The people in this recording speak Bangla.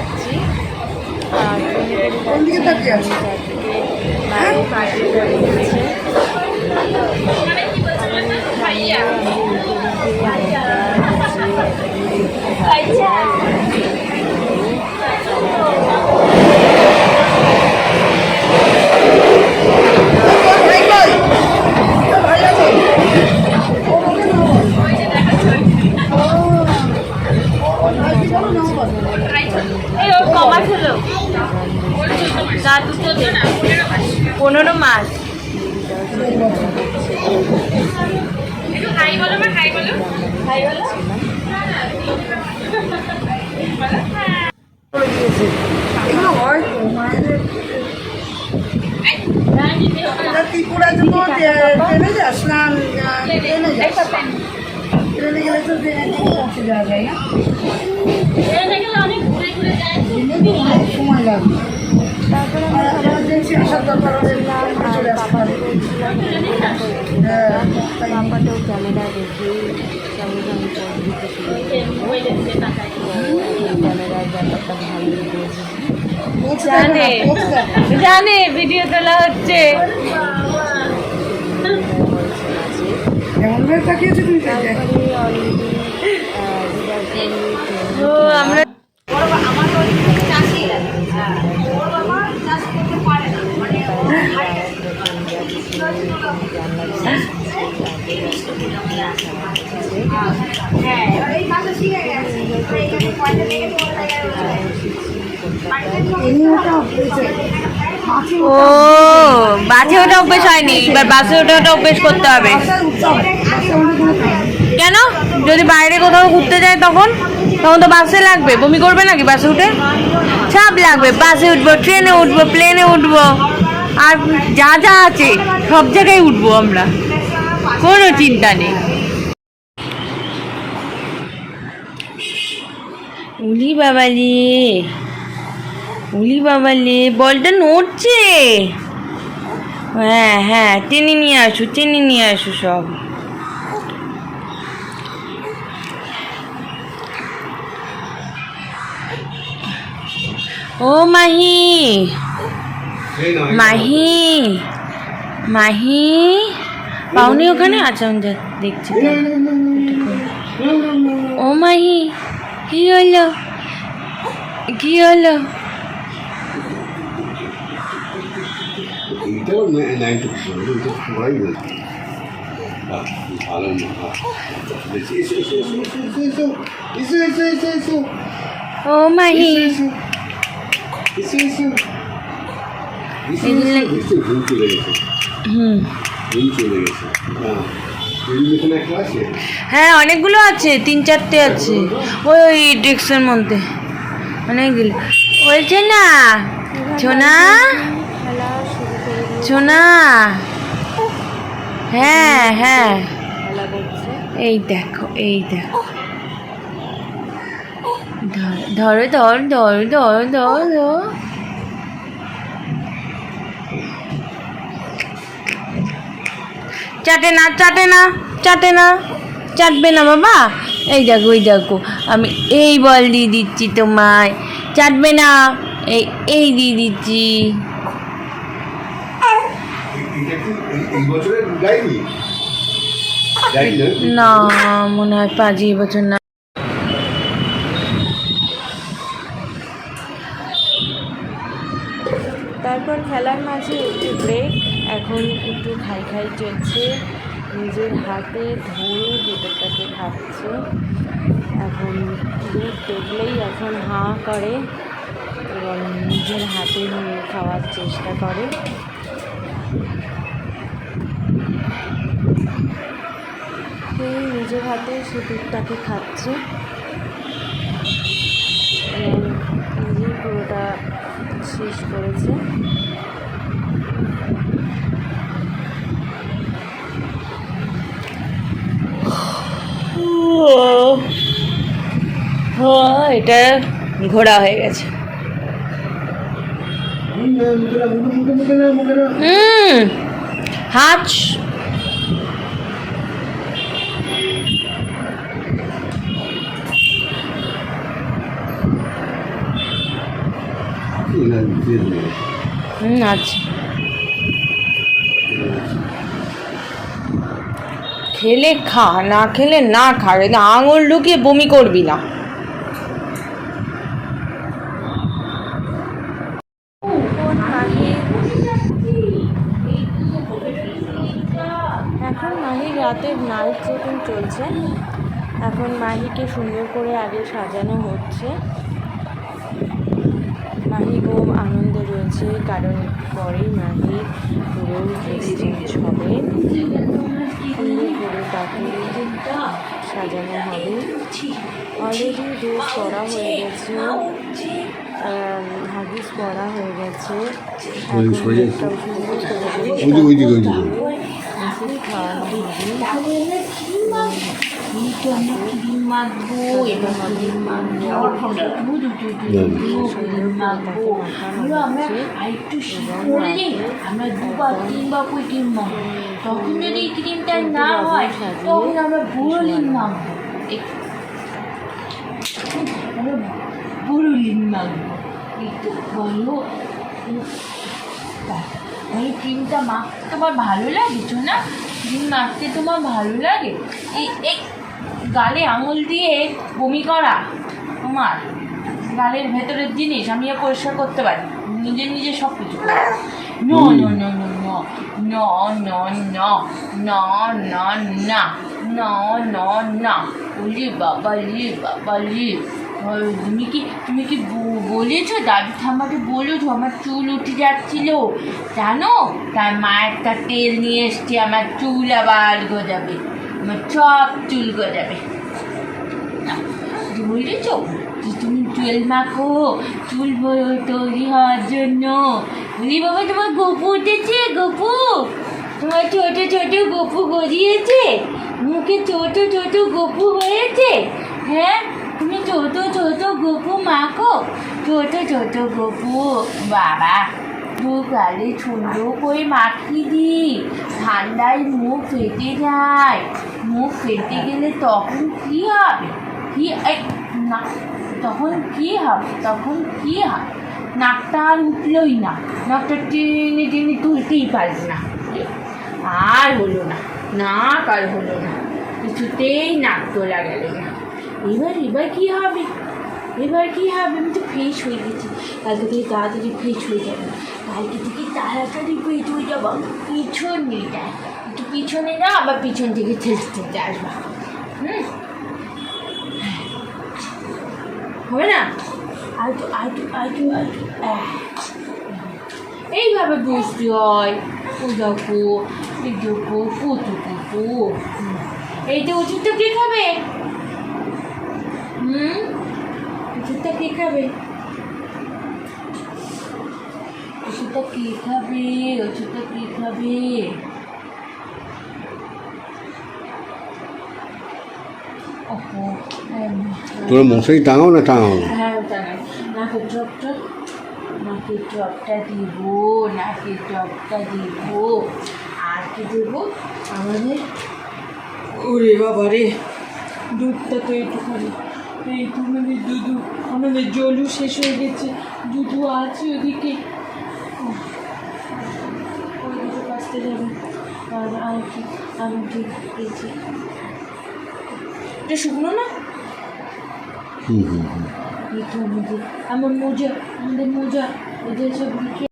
যাচ্ছি। আর ট্রেনে করে যাচ্ছি? চারদিকে বাইরে পাশে করে পনেরো মাস এগুলো হয় তো মায়েদের এটা জন্য ট্রেনে যাস না ট্রেনে যাস ট্রেনে গেলে তো ট্রেনে পৌঁছে যাওয়া যায় না? অনেক সময় লাগবে তারপরে এমার্জেন্সি আসার দরকার হলে চলে আসতে পারে। বলছিলাম তাই। পাপাতেও ক্যামেরা দেখে সঙ্গে সঙ্গে ক্যামেরার ব্যাপারটা জানে। জানে ভিডিও তোলা হচ্ছে। এমন ভাবে তাকিয়েছো তুমি তাই দেখ। তারপরে অলরেডি ও আমরা এমনি ওটা হয়েছে। মাছি ও, বাসে ওটা অভ্যেস হয়নি। এবার বাসে ওটা ওটা অভ্যেস করতে হবে। কেন? যদি বাইরে কোথাও ঘুরতে যায় তখন? তখন তো বাসে লাগবে। বমি করবে নাকি বাসে উঠে? সব লাগবে। বাসে উঠবো, ট্রেনে উঠবো, প্লেনে উঠবো। আর যা যা আছে, সব জায়গায় উঠবো আমরা। কোনো চিন্তা নেই। উলি বাবালি। উলি বাবালি। বলটা নড়ছে। হ্যাঁ হ্যাঁ টেনে নিয়ে আসো টেনে নিয়ে আসো সব। ও মাহি। মাহি। মাহি। পাওনি ওখানে? আচ্ছা যা- দেখছি। ও মাহি কি হলো? কি হলো ও হুম হ্যাঁ অনেকগুলো আছে তিন চারটে আছে ওই ডেক্সের মধ্যে অনেকগুলো। বলছে না সোনা সোনা হ্যাঁ হ্যাঁ। এই দেখো এই দেখো। ধর ধর ধর ধর ধর ধর। চাটে না চাটে না চাটে না, চাটবে না বাবা। এই দেখো এই দেখো, আমি এই বল দিয়ে দিচ্ছি তোমায়। চাটবে না? এই এই দিয়ে দিচ্ছি। না, মনে হয় পাঁচ বছর না। তারপর খেলার মাঝে একটু ব্রেক এখন একটু খাই খাই চলছে। নিজের হাতে ধরে ভেতরটাকে খাচ্ছে এখন দুধ দেখলেই এখন হাঁ করে এবং নিজের হাতে নিয়ে খাওয়ার চেষ্টা করে। নিজের হাতে সে দুধটাকে খাচ্ছে। নিজেই পুরোটা শেষ করেছে। হ্যাঁ, এটা ঘোরা হয়ে গেছে। হুম আচ্ছা খেলে খা, না খেলে না খা আঙুল ঢুকিয়ে বমি করবি না। এখন মাহির রাতের নাইট চেকিং চলছে। এখন মাহিকে সুন্দর করে আগে সাজানো হচ্ছে। মাহি খুব আনন্দে রয়েছে কারণ পরেই মাহি পুরো ড্রেস চেঞ্জ হবে। সুন্দর করে তাকে সাজানো হবে। অলরেডি ড্রেস পরা হয়ে গেছে। হাগিস পরা হয়ে গেছে। এখন সুন্দর করে আমরা দুবার তিনবার করে ক্রিম মাখবো তখন যদি ক্রিমটা না হয় তখন আমরা বুড়ো বোরলিন মাখবো বুড়ো বোরলিন মাখবো একটু ভালো এই ক্রিমটা মাখতে তোমার ভালো লাগে তো না ক্রিম মাখতে তোমার ভালো লাগে এই এই গালে আঙুল দিয়ে বমি করা তোমার গালের ভেতরের জিনিস আমি পরিষ্কার করতে পারি নিজে নিজে সব কিছু ন ন ন ন ন ন ন ন ন না ন ন না বলি বাবা লি বাবা লি তুমি কি তুমি কি বলেছ? দাদু ঠাম্মাকে বলেছ, আমার চুল উঠে যাচ্ছিল। জানো? তার মা একটা তেল নিয়ে এসছে, আমার চুল আবার গজাবে। আমার সব চুল গজাবে। যে তুমি চুল মাখো, চুল তৈরি হওয়ার জন্য। বলি, বাবা, তোমার গপু উঠেছে, গপু? তোমার ছোট ছোট গপু গজিয়েছে? মুখে ছোট ছোট গপু হয়েছে? হ্যাঁ? তুমি ছোট ছোট গপু মাখো ছোট ছোট গপু, বাবা, দু গালে সুন্দর করে মাখিয়ে দি ঠান্ডায় মুখ ফেটে যায়। মুখ ফেটে গেলে তখন কি হবে? কি না, তখন কি হবে? তখন কি হবে? নাকটা আর উঠলোই না। নাকটা টেনে টেনে তুলতেই পারবে না। আর হলো না। নাক আর হলো না। কিছুতেই নাক তোলা গেল না। এবার এবার কি হবে? এবার কি হবে? আমি তো ফ্রেশ হয়ে গেছি। কালকে থেকে তাড়াতাড়ি ফ্রেশ হয়ে যাবে। কালকে থেকে তাড়াতাড়ি ফ্রেশ হয়ে যাব। আমি পিছনে যাই। একটু পিছনে না, আবার পিছন থেকে ঠেলতে ঠেলতে আসবা। হুম? হবে না? আইটু আইটু আইটু আইটু। এইভাবে বুঝতে হয়। ও দেখো, এই দেখো পুতু পুতু হুম। এই যে ওষুধটা কে খাবে হুম ওষুধটা কে খাবে? ওষুধটা কে খাবে? ওষুধটা কে খাবে হ্যাঁ মশারি টাঙাও না টাঙাও না? হ্যাঁ দাঁড়ান নাকের ড্রপটা ড্রপটা দিব নাকের ড্রপটা দিব। আর কি দেব? আমাদের ওরে বাবা রে দুধটা তো এইটুখানি এইটুখানি দুধু আমাদের জলও শেষ হয়ে গেছে। দুধু আছে ওদিকে। ওই দুটো কাছতে যাবে আর আর কি আমি ঠিক পেয়েছি এটা শুকনো না? হুম হুম হুম। এই তো আমার মোজা আমাদের মোজা। এদের সব